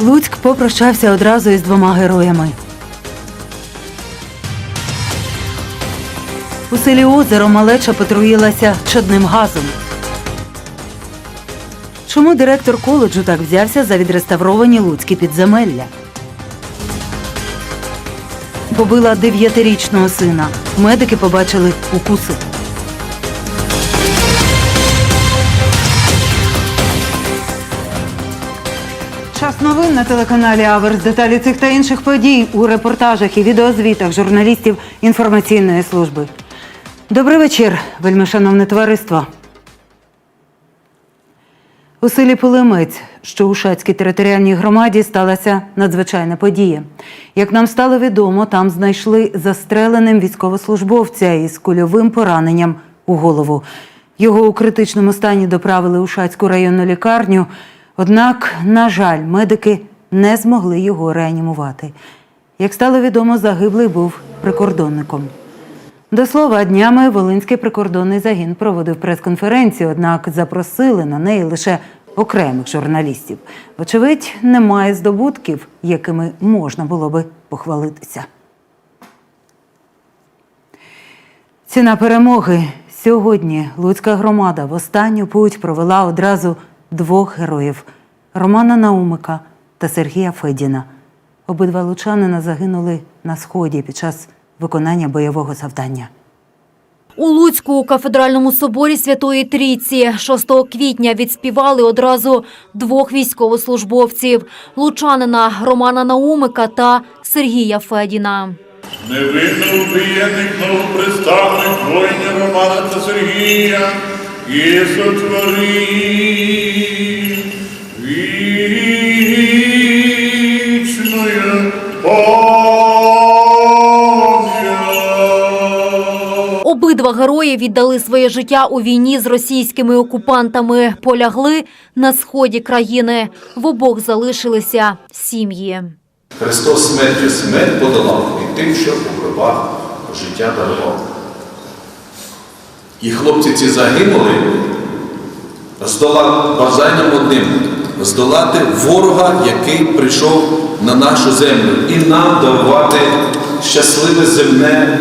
Луцьк попрощався одразу із двома героями. У селі Озеро малеча потруїлася чадним газом. Чому директор коледжу так взявся за відреставровані луцькі підземелля? Побила дев'ятирічного сина. Медики побачили укуси. Новин на телеканалі Аверс. Деталі цих та інших подій у репортажах і відеозвітах журналістів інформаційної служби. Добрий вечір, вельмишановне товариство. У селі Полимець, що у Шацькій територіальній громаді, сталася надзвичайна подія. Як нам стало відомо, там знайшли застреленим військовослужбовця із кульовим пораненням у голову. Його у критичному стані доправили у Шацьку районну лікарню. Однак, на жаль, медики не змогли його реанімувати. Як стало відомо, загиблий був прикордонником. До слова, днями Волинський прикордонний загін проводив прес-конференцію, однак запросили на неї лише окремих журналістів. Вочевидь, немає здобутків, якими можна було би похвалитися. Ціна перемоги. Сьогодні Луцька громада в останню путь провела одразу двох героїв Романа Наумика та Сергія Федіна. Обидва лучанина загинули на сході під час виконання бойового завдання. У Луцьку у кафедральному соборі Святої Трійці 6 квітня відспівали одразу двох військовослужбовців – лучанина Романа Наумика та Сергія Федіна. Невинно вбієних новоприставних воїнів Романа та Сергія і сотвори вічною. Обидва герої віддали своє життя у війні з російськими окупантами, полягли на сході країни. В обох залишилися сім'ї. Христос смертю смерть подолав і тим, що у гробах життя дарував. І хлопці ці загинули, здолати бажанням одним здолати ворога, який прийшов на нашу землю, і нам дарувати щасливе земне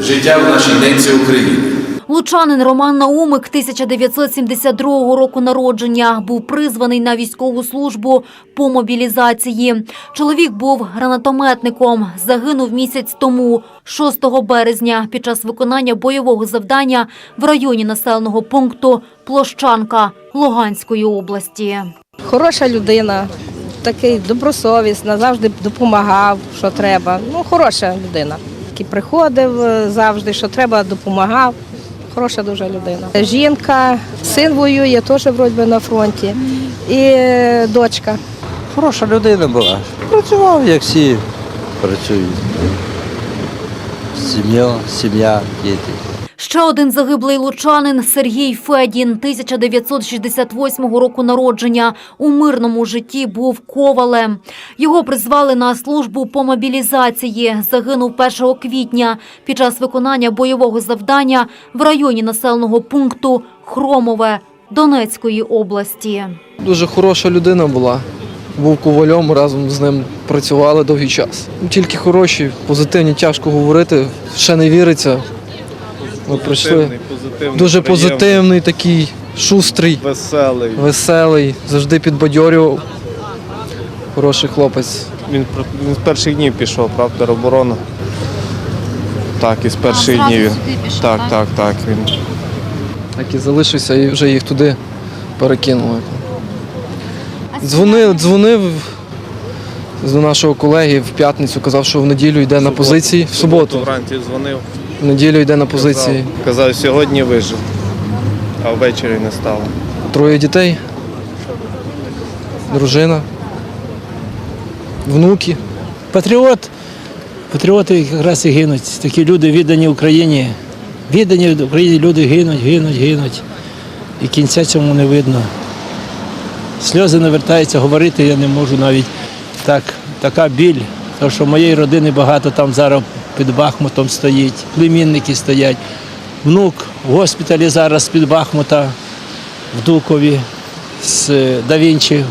життя в нашій ненці Україні. Лучанин Роман Наумик 1972 року народження був призваний на військову службу по мобілізації. Чоловік був гранатометником. Загинув місяць тому, 6 березня, під час виконання бойового завдання в районі населеного пункту Площанка Луганської області. Хороша людина, такий добросовісна, завжди допомагав, що треба. Ну, хороша людина. Який приходив е, завжди, що треба, допомагав. Хороша дуже людина. Жінка, син воює, теж вроді на фронті. І е, дочка. Хороша людина була. Працював, як всі працюють. Сім'я, сім'я, діти. Ще один загиблий лучанин Сергій Федін, 1968 року народження. У мирному житті був ковалем. Його призвали на службу по мобілізації. Загинув 1 квітня під час виконання бойового завдання в районі населеного пункту Хромове Донецької області. Дуже хороша людина була. Був ковальом, разом з ним працювали довгий час. Тільки хороші, позитивні, тяжко говорити, ще не віриться. Ми прийшли. позитивний, Дуже приємний, позитивний, такий, шустрий, веселий. веселий, завжди підбадьорював. Хороший хлопець. Він, він з перших днів пішов, правда, тероборона. Так, із перших зразу днів. сюди пішов, так, так? так, так. Він Так і залишився і вже їх туди перекинули. Дзвонив, дзвонив до нашого колеги в п'ятницю, казав, що в неділю йде на позиції. В суботу. вранці дзвонив. В неділю йде на позиції. Казав, казав, сьогодні вижив, а ввечері не стало. Троє дітей, дружина, внуки. Патріот. Патріоти якраз і гинуть. Такі люди віддані Україні. Віддані Україні люди гинуть, гинуть, гинуть. І кінця цьому не видно. Сльози навертаються, говорити я не можу навіть. Так, така біль. Тому що моєї родини багато там зараз під Бахмутом стоїть, племінники стоять. Внук в госпіталі зараз під Бахмута в Дукові з Да Вінчі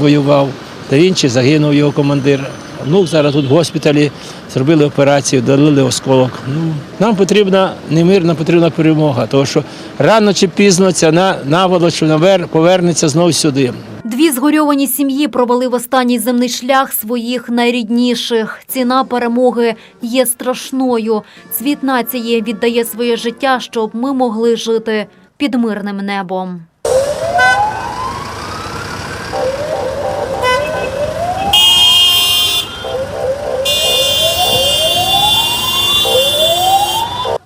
воював. та інші загинув його командир. Внук зараз тут в госпіталі, зробили операцію, долили осколок. Ну, нам потрібна не мир, нам потрібна перемога, тому що рано чи пізно ця на- наволоч повернеться знову сюди. Дві згорьовані сім'ї провели в останній земний шлях своїх найрідніших. Ціна перемоги є страшною. Світ нації віддає своє життя, щоб ми могли жити під мирним небом.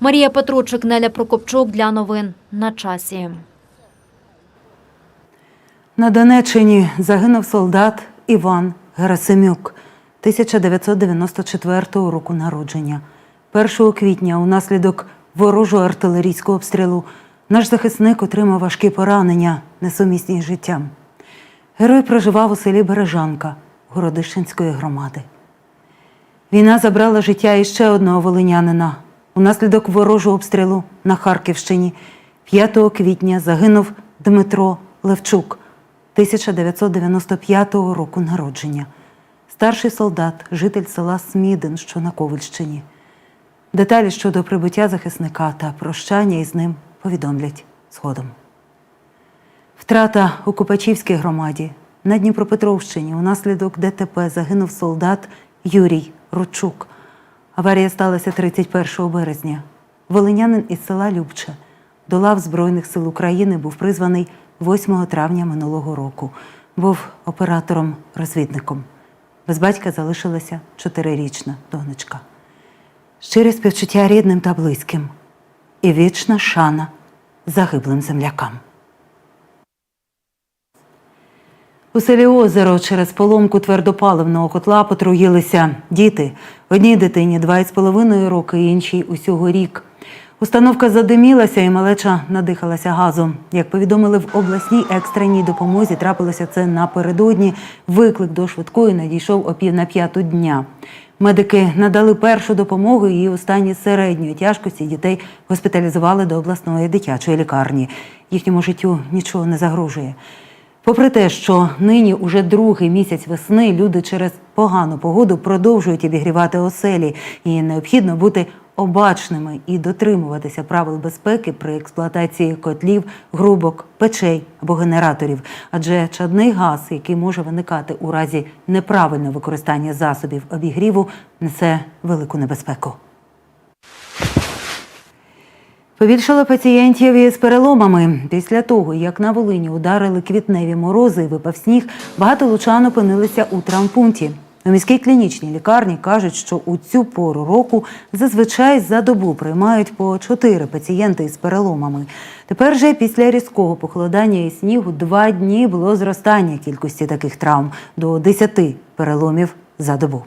Марія Петручик, Неля Прокопчук для новин на часі. На Донеччині загинув солдат Іван Герасимюк 1994 року народження. 1 квітня унаслідок ворожого артилерійського обстрілу наш захисник отримав важкі поранення, несумісні з життям. Герой проживав у селі Бережанка Городищенської громади. Війна забрала життя іще одного волинянина. Унаслідок ворожого обстрілу на Харківщині 5 квітня загинув Дмитро Левчук 1995 року народження. Старший солдат, житель села Смідин, що на Ковальщині. Деталі щодо прибуття захисника та прощання із ним повідомлять згодом. Втрата у Купачівській громаді на Дніпропетровщині унаслідок ДТП загинув солдат Юрій Ручук. Аварія сталася 31 березня. Волинянин із села Любче до лав Збройних сил України був призваний 8 травня минулого року. Був оператором-розвідником. Без батька залишилася чотирирічна донечка. Щирі співчуття рідним та близьким і вічна шана загиблим землякам. У селі Озеро через поломку твердопаливного котла потруїлися діти. Одній дитині два із половиною роки, іншій усього рік. Установка задимілася і малеча надихалася газом. Як повідомили в обласній екстреній допомозі, трапилося це напередодні. Виклик до швидкої надійшов о пів на п'яту дня. Медики надали першу допомогу і у стані середньої тяжкості дітей госпіталізували до обласної дитячої лікарні. Їхньому життю нічого не загрожує. Попри те, що нині уже другий місяць весни люди через погану погоду продовжують обігрівати оселі, і необхідно бути обачними і дотримуватися правил безпеки при експлуатації котлів, грубок, печей або генераторів. Адже чадний газ, який може виникати у разі неправильного використання засобів обігріву, несе велику небезпеку. Побільшало пацієнтів із переломами. Після того, як на Волині ударили квітневі морози і випав сніг, багато лучан опинилися у травмпункті. У міській клінічній лікарні кажуть, що у цю пору року зазвичай за добу приймають по чотири пацієнти із переломами. Тепер же після різкого похолодання і снігу два дні було зростання кількості таких травм до 10 переломів за добу.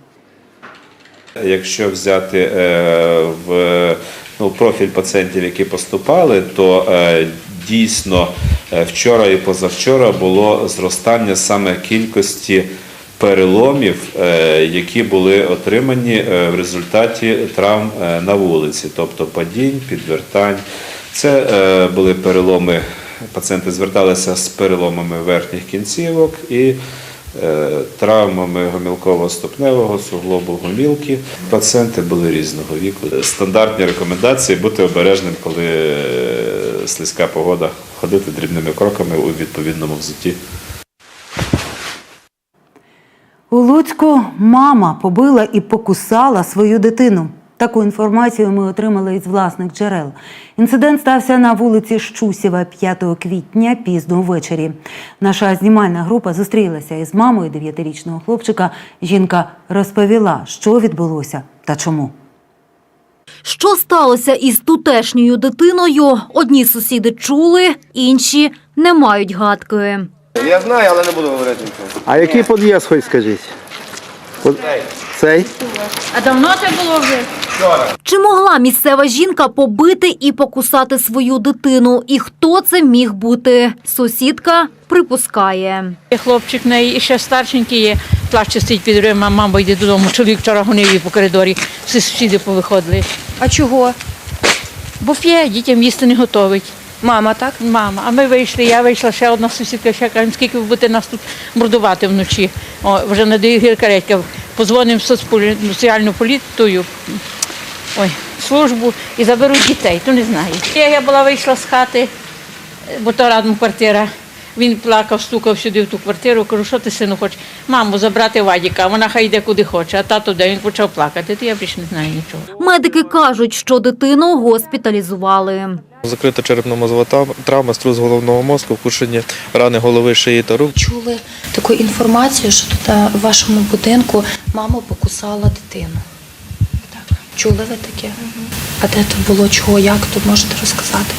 Якщо взяти е, в ну, профіль пацієнтів, які поступали, то е, дійсно е, вчора і позавчора було зростання саме кількості переломів, е, які були отримані е, в результаті травм е, на вулиці, тобто падінь, підвертань. Це були переломи. Пацієнти зверталися з переломами верхніх кінцівок і травмами гомілково-ступневого суглобу гомілки. Пацієнти були різного віку. Стандартні рекомендації бути обережним, коли слизька погода, ходити дрібними кроками у відповідному взутті. У Луцьку мама побила і покусала свою дитину. Таку інформацію ми отримали із власних джерел. Інцидент стався на вулиці Щусєва 5 квітня пізно ввечері. Наша знімальна група зустрілася із мамою дев'ятирічного хлопчика. Жінка розповіла, що відбулося та чому. Що сталося із тутешньою дитиною? Одні сусіди чули, інші не мають гадки. Я знаю, але не буду говорити нічого. А який під'їзд, хоч скажіть? Цей? А давно це було вже? Чи могла місцева жінка побити і покусати свою дитину? І хто це міг бути? Сусідка припускає. Хлопчик в неї і ще старшенький є. Плаче стоїть під дверима, мама йде додому. Чоловік вчора гонив її по коридорі. Всі сусіди повиходили. А чого? Бо п'є, дітям їсти не готовить. Мама, так? Мама. А ми вийшли, я вийшла, ще одна сусідка, ще каже, скільки ви будете нас тут мордувати вночі. О, вже надаю гіркаретька. Позвонимо в соціальну поліцію, ой, службу і заберуть дітей, то не знаю. Я, я була вийшла з хати, бо то радом квартира. Він плакав, стукав сюди в ту квартиру, кажу, що ти сину хочеш? Маму забрати Вадіка, вона хай йде куди хоче, а тато де він почав плакати, то я більше не знаю нічого. Медики кажуть, що дитину госпіталізували. Закрита черепно-мозова травма, струс головного мозку, вкушені рани голови, шиї та рук. Чули таку інформацію, що тут е, в вашому будинку мама покусала дитину. Так. Чули ви таке? А де то було, чого, як, то можете розказати?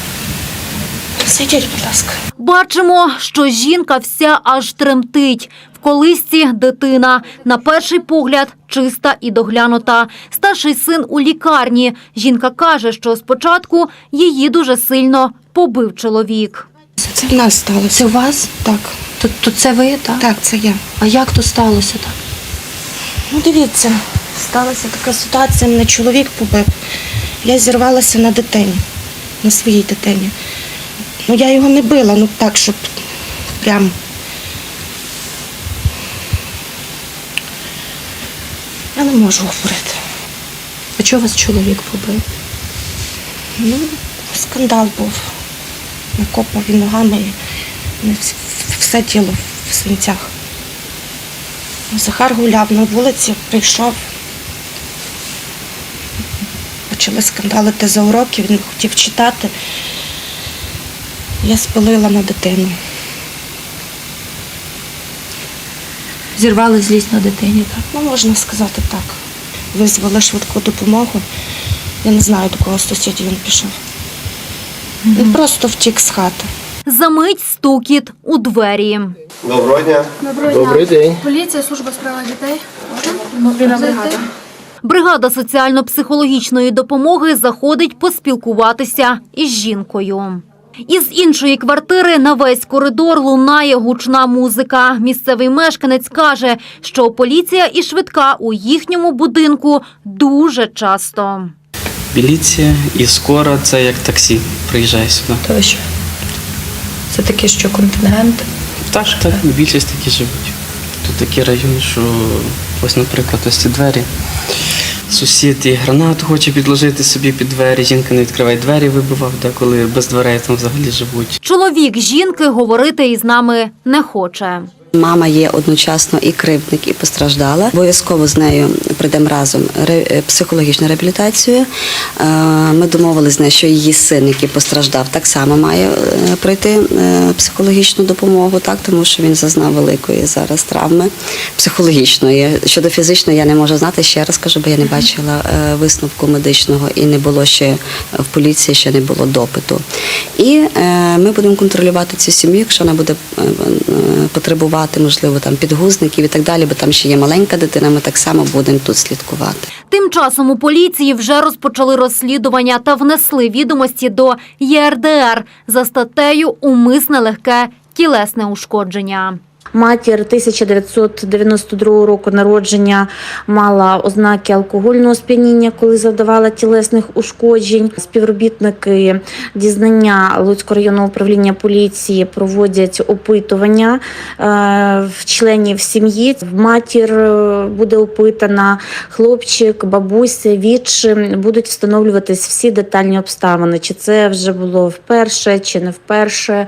Сидіть, будь ласка. Бачимо, що жінка вся аж тремтить. В колисці дитина. На перший погляд чиста і доглянута. Старший син у лікарні. Жінка каже, що спочатку її дуже сильно побив чоловік. Це в нас сталося. Це у вас? Так. То, то це ви, так? Так, це я. А як то сталося так? Ну, дивіться, сталася така ситуація, мене чоловік побив. Я зірвалася на дитині, на своїй дитині. Ну, я його не била, ну так, щоб прям. Я не можу говорити. А чого вас чоловік побив? Ну, скандал був. Накопав він ногами і ну, все тіло в свинцях. Захар гуляв на вулиці, прийшов. Почали скандалити за уроки, він хотів читати. Я спалила на дитину. Зірвали злість на дитині, так? Ну, можна сказати так. Визвали швидку допомогу. Я не знаю, до кого сусідів він пішов. Він просто втік з хати. Замить стукіт у двері. Доброго дня. Добрий день. Поліція, служба справа дітей. Можна? бригада. Бригада соціально-психологічної допомоги заходить поспілкуватися із жінкою. Із іншої квартири на весь коридор лунає гучна музика. Місцевий мешканець каже, що поліція і швидка у їхньому будинку дуже часто. Міліція і скоро це як таксі приїжджає сюди. То що? Це таке, що контингент. Так, так, більшість такі живуть. Тут такі райони, що ось, наприклад, ось ці двері. Сусід і гранату хоче підложити собі під двері. Жінка не відкриває двері, вибивав, деколи без дверей там взагалі живуть. Чоловік жінки говорити із нами не хоче. Мама є одночасно і кривдник, і постраждала. Обов'язково з нею прийдемо разом психологічну реабілітацію. Е, Ми домовилися з нею, що її син, який постраждав, так само має е, пройти е, психологічну допомогу, так тому що він зазнав великої зараз травми психологічної. Щодо фізичної, я не можу знати. Ще раз кажу, бо я не бачила е, висновку медичного і не було ще в поліції, ще не було допиту. І е, ми будемо контролювати цю сім'ю, якщо вона буде е, е, можливо, там підгузників і так далі, бо там ще є маленька дитина. Ми так само будемо тут слідкувати. Тим часом у поліції вже розпочали розслідування та внесли відомості до ЄРДР за статтею Умисне легке тілесне ушкодження. Матір 1992 року народження мала ознаки алкогольного сп'яніння, коли завдавала тілесних ушкоджень. Співробітники дізнання Луцького районного управління поліції проводять опитування е, в членів сім'ї. Матір е, буде опитана, хлопчик, бабуся, відчим будуть встановлюватись всі детальні обставини, чи це вже було вперше, чи не вперше.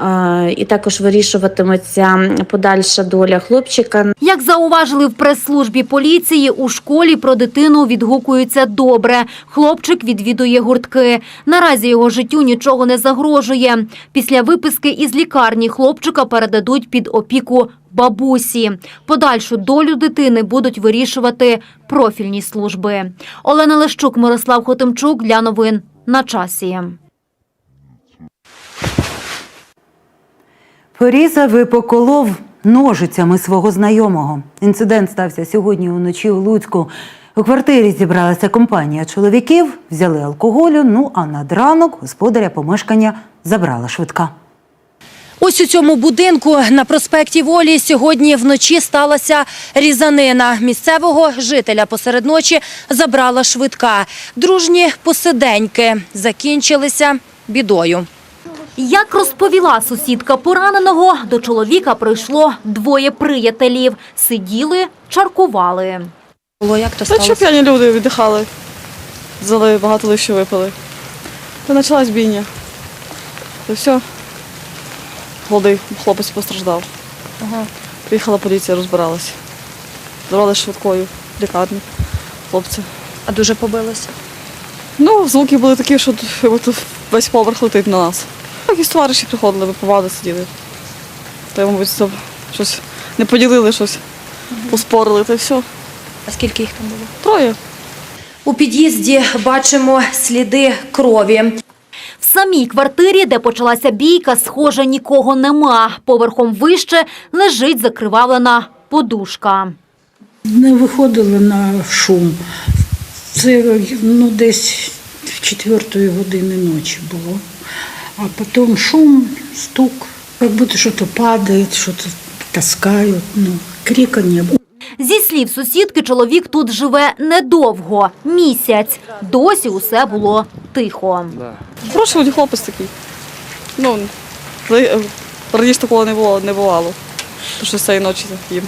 Е, І також вирішуватиметься подальша доля хлопчика. Як зауважили в прес-службі поліції, у школі про дитину відгукуються добре. Хлопчик відвідує гуртки. Наразі його життю нічого не загрожує. Після виписки із лікарні хлопчика передадуть під опіку бабусі. Подальшу долю дитини будуть вирішувати профільні служби. Олена Лещук, Мирослав Хотимчук для новин на часі. Порізав і поколов ножицями свого знайомого. Інцидент стався сьогодні уночі у Луцьку. У квартирі зібралася компанія чоловіків, взяли алкоголю. Ну а над ранок господаря помешкання забрала швидка. Ось у цьому будинку на проспекті Волі сьогодні вночі сталася різанина. Місцевого жителя посеред ночі забрала швидка. Дружні посиденьки закінчилися бідою. Як розповіла сусідка пораненого, до чоловіка прийшло двоє приятелів. Сиділи, чаркували. Було як то Та що п'яні люди віддихали, взяли багато лише випили. Та почалась бійня. І все. Молодий хлопець постраждав. Ага. Приїхала поліція, розбиралася. Забрали швидкою лікарню хлопця. А дуже побилося? Ну, звуки були такі, що весь поверх летить на нас. Якісь товариші приходили, випивали, сиділи. Та, й, мабуть, щось не поділили щось, поспорили, та й все. А скільки їх там було? Троє. У під'їзді бачимо сліди крові. В самій квартирі, де почалася бійка, схоже, нікого нема. Поверхом вище лежить закривавлена подушка. Не виходили на шум. Це ну, десь в четвертої години ночі було. А потім шум, стук, як будто щось падає, щось таскають. Ну, крика не було. Зі слів сусідки, чоловік тут живе недовго – місяць. Досі усе було тихо. Вроді хлопець такий. Ну, раніше такого не було, не бувало. То що з цієї ночі їм.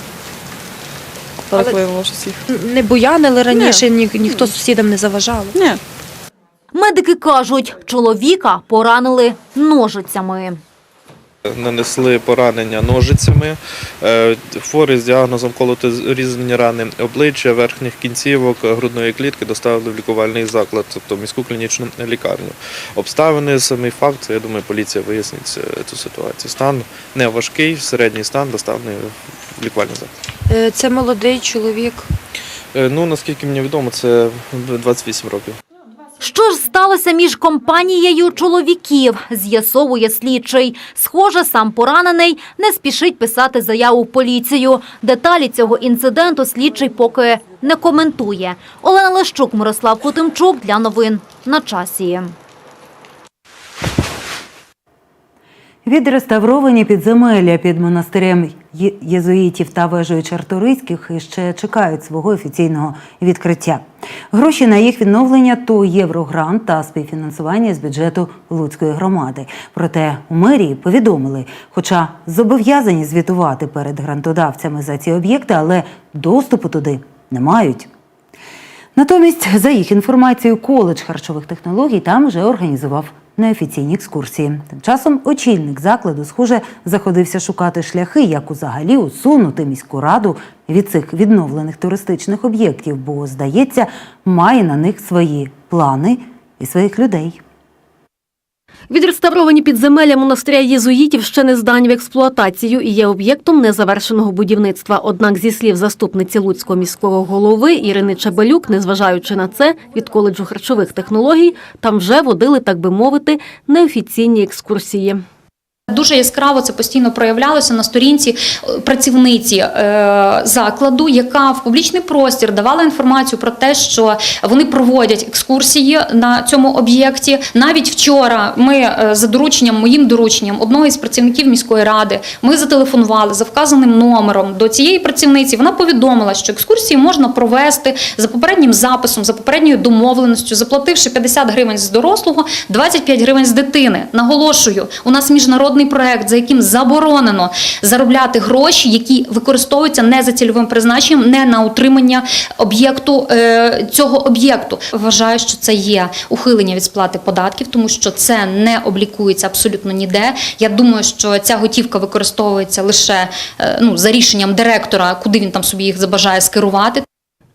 Переклинуло щось їх. Не буянили раніше, ні, ніхто сусідам не заважав. Ні. Медики кажуть, чоловіка поранили ножицями. Нанесли поранення ножицями. Е, Хворий з діагнозом колото-різані рани обличчя, верхніх кінцівок, грудної клітки доставили в лікувальний заклад, тобто в міську клінічну лікарню. Обставини, самий факт, це, я думаю, поліція вияснить е, цю ситуацію. Стан не важкий, середній стан доставлений в лікувальний заклад. Е, Це молодий чоловік. Ну, наскільки мені відомо, це 28 років. Що ж сталося між компанією чоловіків, з'ясовує слідчий. Схоже, сам поранений не спішить писати заяву в поліцію. Деталі цього інциденту слідчий поки не коментує. Олена Лещук, Мирослав Хотимчук для новин на часі. Відреставровані підземелля під монастирем єзуїтів та вежею Чарторийських ще чекають свого офіційного відкриття. Гроші на їх відновлення то єврогрант та співфінансування з бюджету Луцької громади. Проте у мерії повідомили, хоча зобов'язані звітувати перед грантодавцями за ці об'єкти, але доступу туди не мають. Натомість, за їх інформацією, коледж харчових технологій там вже організував неофіційні екскурсії. Тим часом очільник закладу, схоже, заходився шукати шляхи, як узагалі усунути міську раду від цих відновлених туристичних об'єктів, бо, здається, має на них свої плани і своїх людей. Відреставровані підземелля монастиря єзуїтів ще не здані в експлуатацію і є об'єктом незавершеного будівництва. Однак, зі слів заступниці Луцького міського голови Ірини Чебелюк, незважаючи на це, від коледжу харчових технологій там вже водили, так би мовити, неофіційні екскурсії. Дуже яскраво це постійно проявлялося на сторінці е, працівниці е, закладу, яка в публічний простір давала інформацію про те, що вони проводять екскурсії на цьому об'єкті. Навіть вчора ми е, за дорученням, моїм дорученням, одного із працівників міської ради, ми зателефонували за вказаним номером до цієї працівниці. Вона повідомила, що екскурсії можна провести за попереднім записом, за попередньою домовленістю, заплативши 50 гривень з дорослого, 25 гривень з дитини. Наголошую, у нас міжнародний проект, за яким заборонено заробляти гроші, які використовуються не за цільовим призначенням, не на утримання об'єкту е, цього об'єкту. Вважаю, що це є ухилення від сплати податків, тому що це не облікується абсолютно ніде. Я думаю, що ця готівка використовується лише е, ну за рішенням директора, куди він там собі їх забажає скерувати.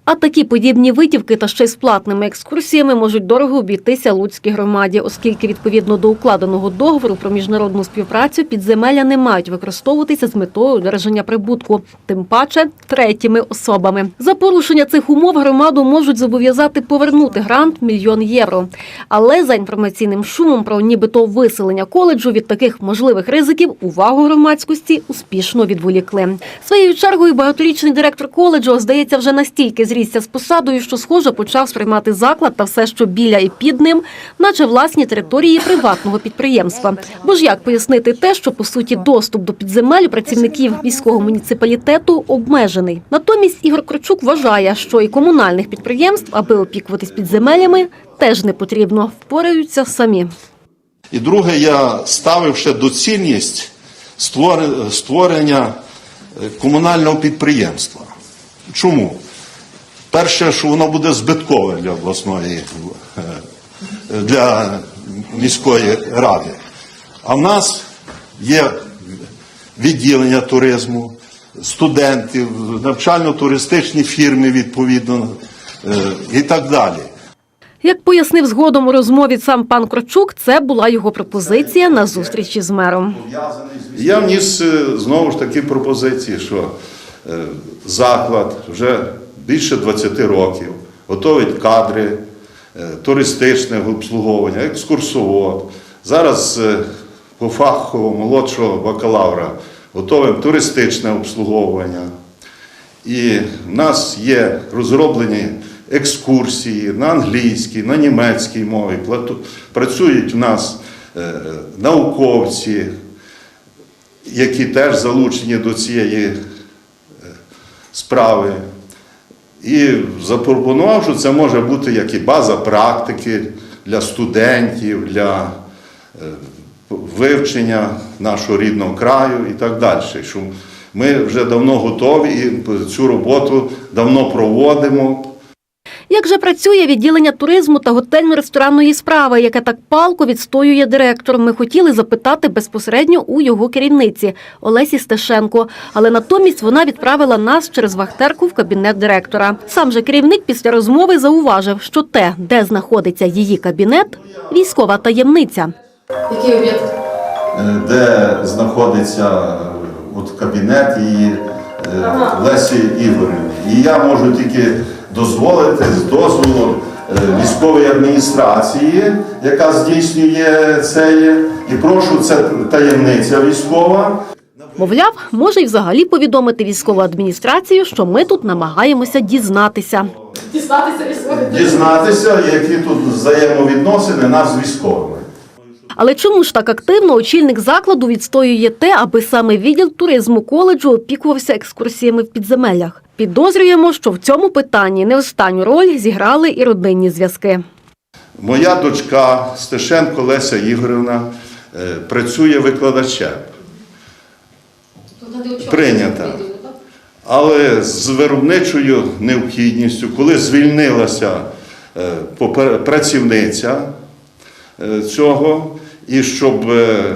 А такі подібні витівки та ще й з платними екскурсіями можуть дорого обійтися Луцькій громаді, оскільки відповідно до укладеного договору про міжнародну співпрацю підземелля не мають використовуватися з метою одержання прибутку, тим паче третіми особами. За порушення цих умов громаду можуть зобов'язати повернути грант мільйон євро. Але за інформаційним шумом про нібито виселення коледжу від таких можливих ризиків увагу громадськості успішно відволікли. Своєю чергою багаторічний директор коледжу здається вже настільки зрісся з посадою, що схоже почав сприймати заклад та все, що біля і під ним, наче власні території приватного підприємства. Бо ж як пояснити те, що по суті доступ до підземель працівників міського муніципалітету обмежений. Натомість Ігор Кричук вважає, що і комунальних підприємств, аби опікуватись підземеллями, теж не потрібно, впораються самі. І друге, я ставив ще доцільність створення е, комунального підприємства. Чому? Перше, що воно буде збиткове для обласної, для міської ради. А в нас є відділення туризму, студентів, навчально-туристичні фірми відповідно е, і так далі. Як пояснив згодом у розмові сам пан Крочук, це була його пропозиція на зустрічі з мером. Я вніс е, знову ж таки пропозиції, що е, заклад вже більше 20 років готовить кадри, е, туристичне обслуговування, екскурсовод. Зараз е, по фаху молодшого бакалавра готовим туристичне обслуговування. І в нас є розроблені екскурсії на англійській, на німецькій мові. Працюють в нас е, науковці, які теж залучені до цієї справи. І запропонував, що це може бути як і база практики для студентів, для е, вивчення нашого рідного краю і так далі. Що ми вже давно готові і цю роботу давно проводимо. Як же працює відділення туризму та готельно-ресторанної справи, яке так палко відстоює директор? Ми хотіли запитати безпосередньо у його керівниці Олесі Стешенко, але натомість вона відправила нас через вахтерку в кабінет директора. Сам же керівник після розмови зауважив, що те, де знаходиться її кабінет, військова таємниця. Який об'єкт? Е, де знаходиться от кабінет її е, Лесі Ігорівни. І я можу тільки дозволити з дозволу е, військової адміністрації, яка здійснює це. І прошу, це таємниця військова. Мовляв, може й взагалі повідомити військову адміністрацію, що ми тут намагаємося дізнатися. Дізнатися, які тут взаємовідносини нас з військовими. Але чому ж так активно очільник закладу відстоює те, аби саме відділ туризму коледжу опікувався екскурсіями в підземеллях? Підозрюємо, що в цьому питанні не останню роль зіграли і родинні зв'язки. Моя дочка Стешенко Леся Ігорівна е, працює викладачем. Прийнята. Але з виробничою необхідністю, коли звільнилася е, працівниця е, цього, і щоб е,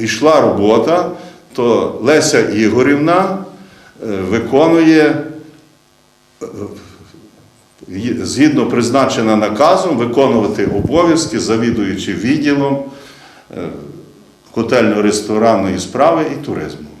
йшла робота, то Леся Ігорівна е, виконує е, згідно призначена наказом виконувати обов'язки завідуючи відділом готельно-ресторанної справи і туризму.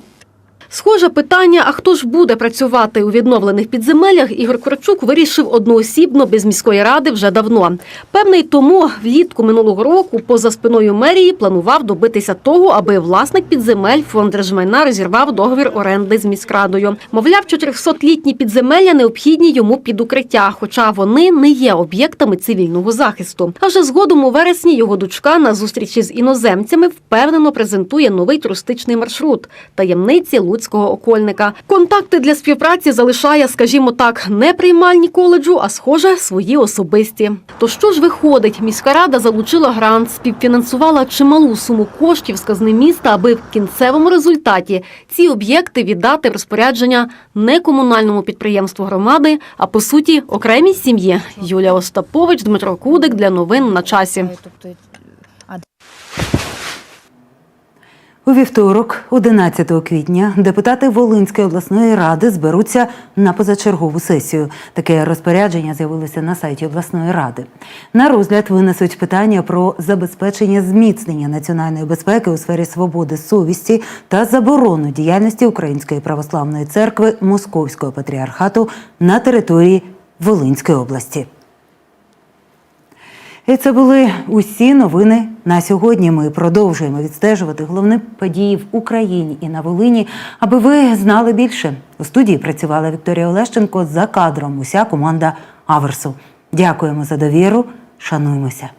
Схоже питання, а хто ж буде працювати у відновлених підземеллях, Ігор Корчук вирішив одноосібно без міської ради вже давно. Певний тому влітку минулого року поза спиною мерії планував добитися того, аби власник підземель фонд держмайна розірвав договір оренди з міськрадою. Мовляв, 400-літні підземелля необхідні йому під укриття, хоча вони не є об'єктами цивільного захисту. Аже згодом у вересні його дочка на зустрічі з іноземцями впевнено презентує новий туристичний маршрут таємниці Луцького окольника. Контакти для співпраці залишає, скажімо так, не приймальні коледжу, а схоже, свої особисті. То що ж виходить? Міська рада залучила грант, співфінансувала чималу суму коштів з казни міста, аби в кінцевому результаті ці об'єкти віддати в розпорядження не комунальному підприємству громади, а по суті окремій сім'ї. Юлія Остапович, Дмитро Кудик для новин на часі. У вівторок, 11 квітня, депутати Волинської обласної ради зберуться на позачергову сесію. Таке розпорядження з'явилося на сайті обласної ради. На розгляд винесуть питання про забезпечення зміцнення національної безпеки у сфері свободи совісті та заборону діяльності Української православної церкви Московського патріархату на території Волинської області. І це були усі новини на сьогодні. Ми продовжуємо відстежувати головні події в Україні і на Волині, аби ви знали більше. У студії працювала Вікторія Олещенко за кадром. Уся команда Аверсу. Дякуємо за довіру. Шануймося.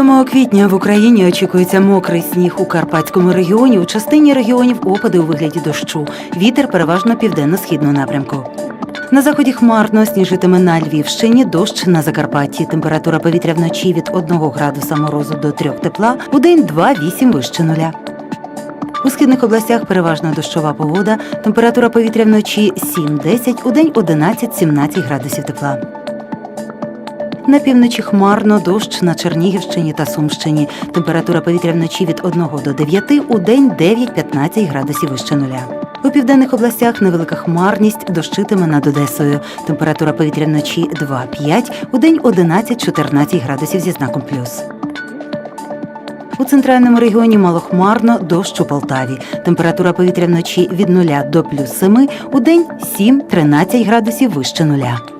7 квітня в Україні очікується мокрий сніг у Карпатському регіоні. У частині регіонів опади у вигляді дощу. Вітер переважно південно-східного напрямку. На заході хмарно сніжитиме на Львівщині, дощ на Закарпатті. Температура повітря вночі від 1 градуса морозу до 3 тепла, у день 2-8 вище нуля. У східних областях переважно дощова погода. Температура повітря вночі 7-10, у день 11-17 градусів тепла. На півночі хмарно дощ на Чернігівщині та Сумщині. Температура повітря вночі від 1 до 9, у день 9-15 градусів вище нуля. У південних областях невелика хмарність дощитиме над Одесою. Температура повітря вночі 2-5, у день 11-14 градусів зі знаком плюс. У центральному регіоні малохмарно дощ у Полтаві. Температура повітря вночі від 0 до плюс 7, у день 7-13 градусів вище нуля.